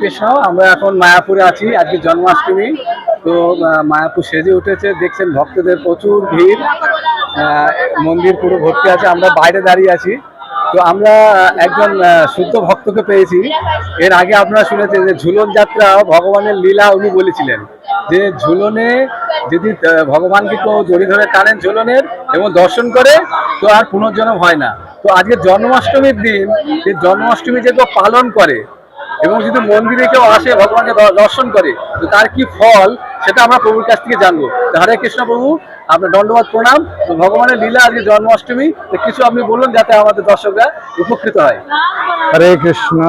কৃষ্ণ, আমরা এখন মায়াপুরে আছি, আজকে জন্মাষ্টমী। তো মায়াপুর সেজে উঠেছে, দেখছেন ভক্তদের প্রচুর ভিড়। মন্দির পুরো ভর্তি আছে, আমরা বাইরে দাঁড়িয়ে আছি। তো আমরা একজন শুদ্ধ ভক্তকে পেয়েছি। এর আগে আপনারা শুনেছেন যে ঝুলন যাত্রা ভগবানের লীলা উনি বলেছিলেন। যে ঝুলনে যদি ভগবানকে কেউ জড়ি ধরে টানেন ঝুলনের এবং দর্শন করে, তো আর পুনর্জন্ম হয় না। তো আজকে জন্মাষ্টমীর দিন, যে জন্মাষ্টমী যে পালন করে এবং যদি মন্দিরে কেউ আসে, ভগবানকে দর্শন করে, তো তার কি ফল, সেটা আমরা প্রভুর কাছ থেকে জানব। হরে কৃষ্ণ প্রভু, আপনার দণ্ডবাদ প্রণাম। ভগবানের লীলা আজকে জন্মাষ্টমী কিছু আপনি বলুন যাতে আমাদের দর্শকরা উপকৃত হয়। হরে কৃষ্ণ।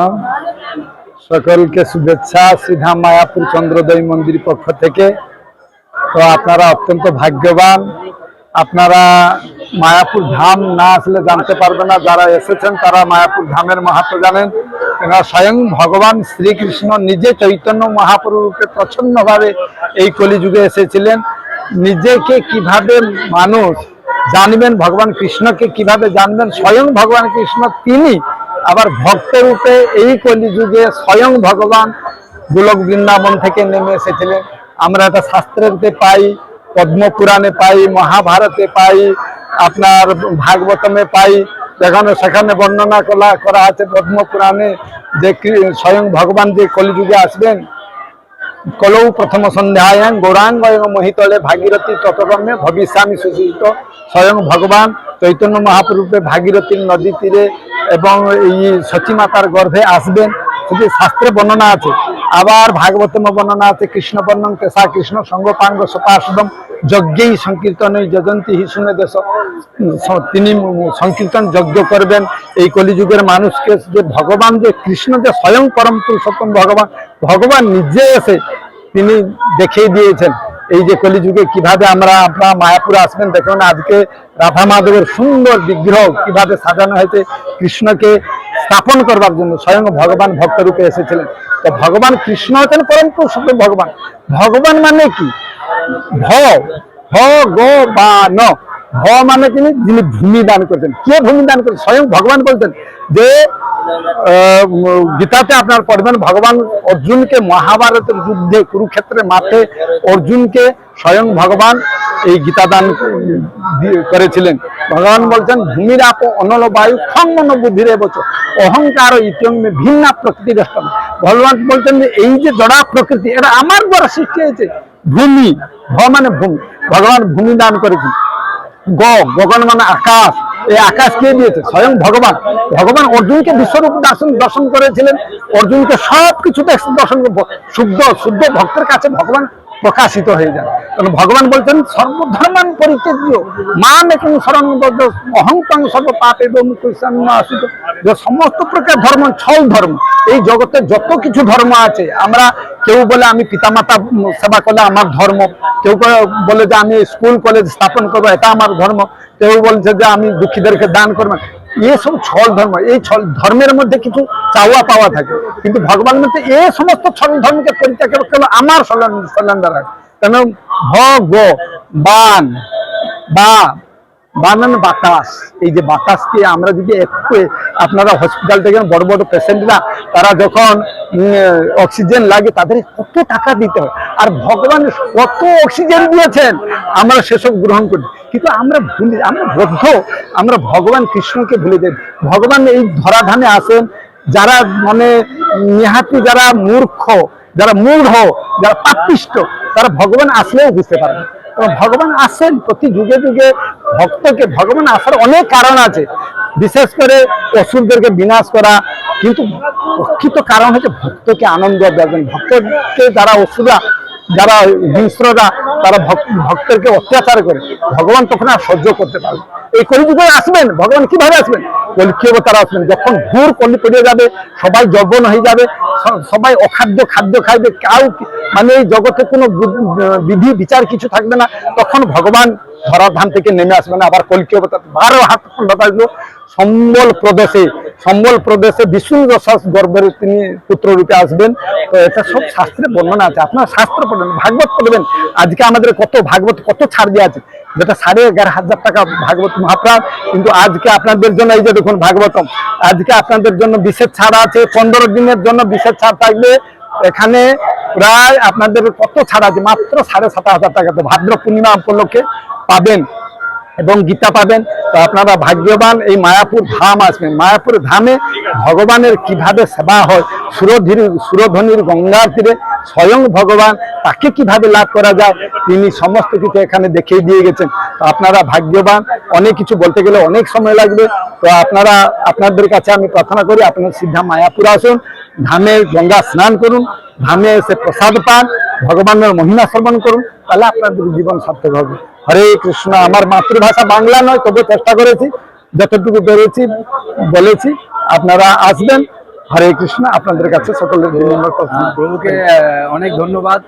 সকলকে শুভেচ্ছা। সিধা মায়াপুর চন্দ্রোদয় মন্দির পক্ষ থেকে। তো আপনারা অত্যন্ত ভাগ্যবান। আপনারা মায়াপুর ধাম না আসলে জানতে পারবে না। যারা এসেছেন, তারা মায়াপুর ধামের মাহাত্ম জানেন। স্বয়ং ভগবান শ্রীকৃষ্ণ নিজে চৈতন্য মহাপ্রভু রূপে প্রচ্ছন্নভাবে এই কলিযুগে এসেছিলেন। নিজেকে কীভাবে মানুষ জানবেন, ভগবান কৃষ্ণকে কীভাবে জানবেন? স্বয়ং ভগবান কৃষ্ণ, তিনি আবার ভক্তরূপে এই কলিযুগে স্বয়ং ভগবান গোলক বৃন্দাবন থেকে নেমে এসেছিলেন। আমরা এটা শাস্ত্রেতে পাই, পদ্মপুরাণে পাই, মহাভারতে পাই, আপনার ভাগবতমে পাই যেখানে সেখানে বর্ণনা করা করা আছে পদ্ম পুরাণে যে স্বয়ং ভগবান যে কলিযুগে আসবেন, কলৌ প্রথম সন্ধ্যায়াং গৌরাঙ্গ এবং মহিতলে ভাগীরথী তটরম্যে ভবিষ্যামি সুশীত স্বয়ং ভগবান চৈতন্য মহাপ্রভুপে ভাগীরথীর নদী তীরে এবং এই সচী মাতার গর্ভে আসবেন। শুধু শাস্ত্রে বর্ণনা আছে। আবার ভাগবতম বর্ণনা আছে, কৃষ্ণ বর্ণং তেসা কৃষ্ণ সঙ্গপাঙ্গ সপাসদম যজ্ঞেই সংকীর্তনে যজন্তী হি শুনে দেশ তিনি সংকীর্তন যজ্ঞ করবেন। এই কলিযুগের মানুষকে যে ভগবান, যে কৃষ্ণ, যে স্বয়ং পরম পুরুষোত্তম ভগবান ভগবান নিজে এসে তিনি দেখিয়ে দিয়েছেন। এই যে কলিযুগে কীভাবে আমরা আপনারা মায়াপুরে আসবেন, দেখুন আজকে রাধা মাধবের সুন্দর বিগ্রহ কীভাবে সাজানো হয়েছে। কৃষ্ণকে স্থাপন করবার জন্য স্বয়ং ভগবান ভক্ত রূপে এসেছিলেন। তো ভগবান কৃষ্ণ হচ্ছেন পরম পুরুষোত্তম ভগবান। ভগবান মানে কি? ভ ভ, গ, বা ন। ভ মানে তিনি, যিনি ভূমি দান করতেন। কে ভূমি দান করতেন? স্বয়ং ভগবান বলতেন যে গীতাতে আপনার পড়বেন ভগবান অর্জুনকে মহাভারতের যুদ্ধে কুরুক্ষেত্রে মাঠে অর্জুনকে স্বয়ং ভগবান এই গীতা দান করেছিলেন। ভগবান বলছেন ভূমির আপ অনল বায়ু খঙ্গন বুদ্ধিরে বচ। অহংকার ইত্যং মে ভিন্ন প্রকৃতি দর্শন ভগবান বলছেন যে, এই যে জড়া প্রকৃতি, এটা আমার দ্বারা সৃষ্টি হয়েছে। ভূমি, ভ মানে ভূমি। ভগবান ভূমি দান করেছেন। গ গগন মানে আকাশ। এই আকাশ কে দিয়েছে স্বয়ং ভগবান। ভগবান অর্জুনকে বিশ্বরূপ দর্শন দর্শন করেছিলেন। অর্জুনকে সব দর্শন শুদ্ধ শুদ্ধ ভক্তের কাছে ভগবান প্রকাশিত হয়ে যায়। কারণ ভগবান বলছেন সর্বধর্মান পরিত্যাজ্য। মান এবং শরণ অহংকাং সর্ব পাপ এবং যে সমস্ত প্রকার ধর্ম, ছল ধর্ম, এই জগতে যত কিছু ধর্ম আছে, আমরা কেউ বলে আমি পিতামাতা সেবা করলে আমার ধর্ম। কেউ বলে যে আমি স্কুল, কলেজ স্থাপন করব, এটা আমার ধর্ম। কেউ বলছে যে আমি দুঃখীদেরকে দান করব। এসব ছল ধর্ম। এই ছল ধর্মের মধ্যে কিছু চাওয়া পাওয়া থাকে। কিন্তু ভগবান মধ্যে এ সমস্ত ছল ধর্মকে পরিত্যাগ কেবল আমার সলেন্ডার কেন? ভ গ বান, বা বানান বাতাস। এই যে বাতাসকে আমরা যদি একটু আপনারা হসপিটাল থেকে বড় বড় পেশেন্টরা তারা যখন অক্সিজেন লাগে, তাদের কত টাকা দিতে হয়। আর ভগবান কত অক্সিজেন দিয়েছেন, আমরা সেসব গ্রহণ করি। কিন্তু আমরা ভুলি, আমরা বদ্ধ। আমরা ভগবান কৃষ্ণকে ভুলে যাই। ভগবান এই ধরাধানে আসেন, যারা মানে নিহাতি যারা মূর্খ, যারা মূঢ়, যারা পাপিষ্ট, তারা ভগবান আসলেও বুঝতে পারে না। ভগবান আসেন প্রতি যুগে যুগে, ভক্তকে ভগবান আসার অনেক কারণ আছে। বিশেষ করে অসুরদেরকে বিনাশ করা, কিন্তু প্রকৃত কারণ হচ্ছে ভক্তকে আনন্দ দেবেন ভক্তকে যারা অসুরা, যারা হিংস্ররা, তারা ভক- ভক্তকে অত্যাচার করে। ভগবান তখন আর সহ্য করতে পারবে এই কলিযুগে আসবেন, ভগবান কীভাবে আসবেন? অবতার আসবেন যখন ঘুর কলি পড়ে যাবে, সবাই যৌবন হয়ে যাবে সবাই অখাদ্য, খাদ্য খাইবে, কাউ মানে এই জগতে কোনো বিধি, বিচার কিছু থাকবে না। তখন ভগবান ধরাধান থেকে নেমে আসবেন আবার কলকি অবতার বারো হাত খন্ডতা সম্বল প্রদেশে সম্বল প্রদেশে বিষ্ণু রসস গর্ভের তিনি পুত্র রূপে আসবেন। তো এটা সব শাস্ত্রে বর্ণনা আছে। আপনার শাস্ত্র পড়বেন ভাগবত পড়বেন। আজকে আমাদের কত ভাগবত, কত ছাড় দেওয়া আছে। যেটা সাড়ে এগারো হাজার টাকা ভাগবত মহাপ্রাণ কিন্তু আজকে আপনাদের জন্য এই যে দেখুন ভাগবতম, আজকে আপনাদের জন্য বিশেষ ছাড় আছে, পনেরো দিনের জন্য বিশেষ ছাড় থাকবে। এখানে প্রায় আপনাদের কত ছাড় আছে? মাত্র সাড়ে সাত হাজার টাকা তো ভাদ্র পূর্ণিমা উপলক্ষে পাবেন। এবং গীতা পাবেন। তো আপনারা ভাগ্যবান এই মায়াপুর ধাম আসবেন। মায়াপুর ধামে ভগবানের কীভাবে সেবা হয়, সুরধীর সুরধ্বনির গঙ্গার তীরে স্বয়ং ভগবান তাকে কীভাবে লাভ করা যায়, তিনি সমস্ত কিছু এখানে দেখিয়ে দিয়ে গেছেন। তো আপনারা ভাগ্যবান, অনেক কিছু বলতে গেলে অনেক সময় লাগবে। তো আপনারা, আপনাদের কাছে আমি প্রার্থনা করি, আপনার সিদ্ধা মায়াপুর আসুন, ধামে গঙ্গা স্নান করুন। ধামে এসে প্রসাদ পান, ভগবানের মহিমা শ্রবণ করুন, তাহলে আপনাদের জীবন সার্থক হবে। হরে কৃষ্ণ, আমার মাতৃভাষা বাংলা নয়, তবে চেষ্টা করেছি, যতটুকু পেরেছি, বলেছি, আপনারা আসবেন। হরে কৃষ্ণ, আপনাদের কাছে সকলের অনেক ধন্যবাদ।